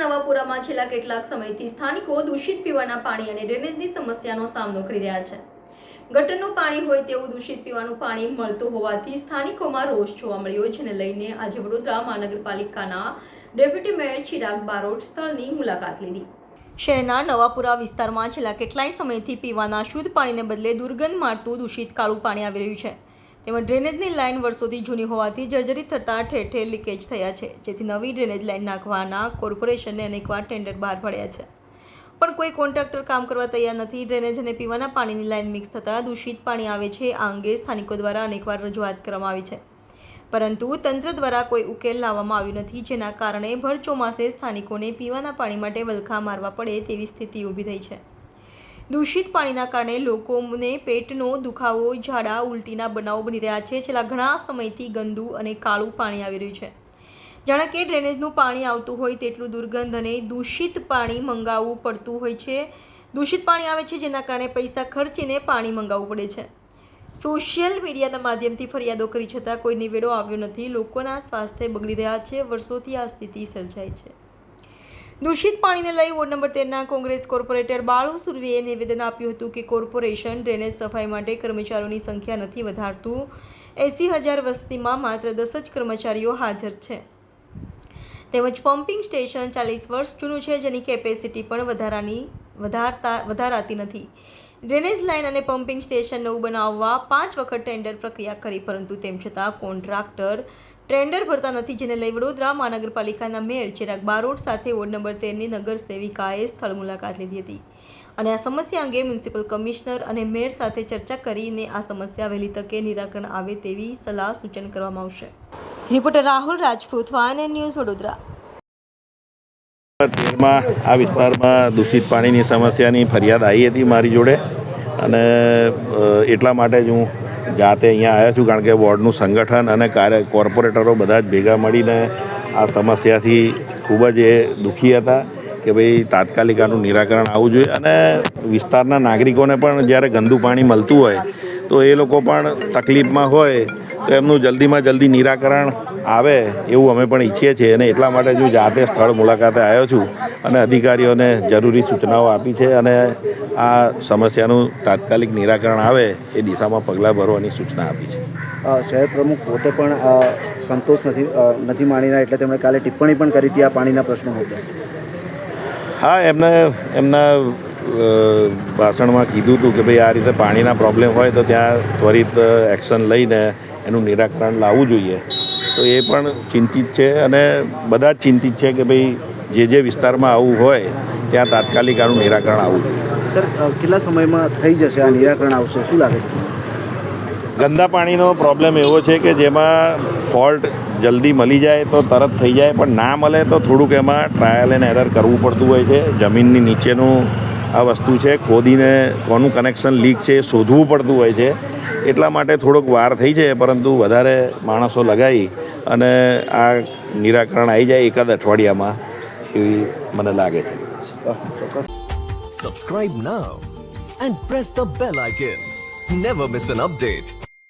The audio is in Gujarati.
નવાપુરામાં છેલ્લા કેટલાક સમયથી સ્થાનિકો દૂષિત પીવાના પાણી અને ડ્રેનેજની સમસ્યાનો સામનો કરી રહ્યા છે. ગટરનું પાણી હોય તેવું દૂષિત પીવાનું પાણી મળતું હોવાથી સ્થાનિકોમાં રોષ જોવા મળ્યો, જેને લઈને આજે વડોદરા મહાનગરપાલિકાના ડેપ્યુટી મેયર ચિરાગ બારોટ સ્થળની મુલાકાત લીધી. શહેરના નવાપુરા વિસ્તારમાં છેલ્લા કેટલાય સમયથી પીવાના શુદ્ધ પાણીને બદલે દુર્ગંધ મારતું દૂષિત કાળું પાણી આવી રહ્યું છે. તેમજ ડ્રેનેજની લાઇન વર્ષોથી જૂની હોવાથી જર્જરિત થતાં ઠેર ઠેર લીકેજ થયા છે, જેથી નવી ડ્રેનેજ લાઇન નાખવાના કોર્પોરેશનને અનેકવાર ટેન્ડર બહાર પડ્યા છે. પણ કોઈ કોન્ટ્રાક્ટર કામ કરવા તૈયાર નથી. ડ્રેનેજ અને પીવાના પાણીની લાઇન મિક્સ થતાં દૂષિત પાણી આવે છે. આ અંગે સ્થાનિકો દ્વારા અનેકવાર રજૂઆત કરવામાં આવી છે. પરંતુ તંત્ર દ્વારા કોઈ ઉકેલ લાવવામાં આવ્યો નથી, જેના કારણે ભર ચોમાસે સ્થાનિકોને પીવાના પાણી માટે વલખા મારવા પડે તેવી સ્થિતિ ઊભી થઈ છે. દૂષિત પાણીના કારણે લોકોને પેટનો દુખાવો, ઝાડા, ઉલટીના બનાવો બની રહ્યા છે. છેલ્લા ઘણા સમયથી ગંદુ અને કાળું પાણી આવી રહ્યું છે. જાણે કે ડ્રેનેજનું પાણી આવતું હોય તેટલું દુર્ગંધ અને દૂષિત પાણી મંગાવવું પડતું હોય છે. દૂષિત પાણી આવે છે જેના કારણે પૈસા ખર્ચીને પાણી મંગાવવું પડે છે. સોશિયલ મીડિયાના માધ્યમથી ફરિયાદો કરી છતાં કોઈ નિવેડો આવ્યો નથી. લોકોના સ્વાસ્થ્ય બગડી રહ્યા છે. વર્ષોથી આ સ્થિતિ સર્જાય છે. દૂષિત પાણીને લઈ વોર્ડ નંબર તેરના કોંગ્રેસ કોર્પોરેટર બાળુ સુરવીએ નિવેદન આપ્યું હતું કે કોર્પોરેશન ડ્રેનેજ સફાઈ માટે કર્મચારીઓની સંખ્યા નથી વધારતું. એંસી હજાર વસ્તીમાં માત્ર દસ જ કર્મચારીઓ હાજર છે. તેમજ પમ્પિંગ સ્ટેશન ચાલીસ વર્ષ જૂનું છે, જેની કેપેસિટી પણ વધારાની, વધારતા, વધારાતી નથી. ડ્રેનેજ લાઇન અને પમ્પિંગ સ્ટેશન નવું બનાવવા પાંચ વખત ટેન્ડર પ્રક્રિયા કરી, પરંતુ તેમ છતાં કોન્ટ્રાક્ટર ટેન્ડર ભરતા નથી જેને લઈ વડોદરા મહાનગરપાલિકાના મેયર ચિરાગ બારોટ સાથે વોર્ડ નંબર તેરની નગર સેવિકાએ સ્થળ મુલાકાત લીધી હતી. અને આ સમસ્યા અંગે મ્યુનિસિપલ કમિશનર અને મેયર સાથે ચર્ચા કરીને આ સમસ્યા વહેલી તકે નિરાકરણ આવે તેવી સલાહ સૂચન કરવામાં આવશે. Reporter Rahul Rajput one news, Vadodara. તેરમાં આ વિસ્તારમાં દૂષિત પાણીની સમસ્યાની ફરિયાદ આવી હતી મારી જોડે. અને એટલા માટે જ હું જાતે અહીંયા આવ્યા છું કારણ કે વોર્ડનું સંગઠન અને કાર્ય કોર્પોરેટરો બધા જ ભેગા મળીને આ સમસ્યાથી ખૂબ જ એ દુઃખી હતા. કે ભાઈ તાત્કાલિક આનું નિરાકરણ આવવું જોઈએ અને વિસ્તારના નાગરિકોને પણ જ્યારે ગંદુ પાણી મળતું હોય તો એ લોકો પણ તકલીફમાં હોય તો એમનું જલ્દીમાં જલ્દી નિરાકરણ આવે એવું અમે પણ ઈચ્છીએ છીએ અને એટલા માટે જ હું જાતે સ્થળ મુલાકાતે આવ્યો છું અને અધિકારીઓને જરૂરી સૂચનાઓ આપી છે અને આ સમસ્યાનું તાત્કાલિક નિરાકરણ આવે એ દિશામાં પગલાં ભરવાની સૂચના આપી છે. શહેર પ્રમુખ પોતે પણ સંતોષ નથી નથી માણીના એટલે તેમણે કાલે ટિપ્પણી પણ કરી હતી આ પાણીના પ્રશ્નો મુદ્દે. હા, એમને, એમના ભાષણમાં કીધું હતું કે ભાઈ આ રીતે પાણીના પ્રોબ્લેમ હોય તો ત્યાં ત્વરિત એક્શન લઈને એનું નિરાકરણ લાવવું જોઈએ. તો એ પણ ચિંતિત છે અને બધા જ ચિંતિત છે કે ભાઈ જે જે વિસ્તારમાં આવું હોય, ત્યાં તાત્કાલિક આનું નિરાકરણ આવવું જોઈએ સર કેટલા સમયમાં થઈ જશે આ નિરાકરણ આવશે? શું લાગે છે? ગંદા પાણીનો પ્રોબ્લેમ એવો છે કે જેમાં ફોલ્ટ જલ્દી મળી જાય તો તરત થઈ જાય પણ ના મળે તો થોડુંક એમાં ટ્રાયલ એન્ડ એરર કરવું પડતું હોય છે. જમીનની નીચેનું આ વસ્તુ છે ખોદીને કોનું કનેક્શન લીક છે એ શોધવું પડતું હોય છે. એટલા માટે થોડોક વાર થઈ જાય પરંતુ વધારે માણસો લગાવી અને આ નિરાકરણ આવી જાય એકાદ અઠવાડિયામાં એવી મને લાગે છે. અ, ચોક્કસ and press the bell icon never miss an update.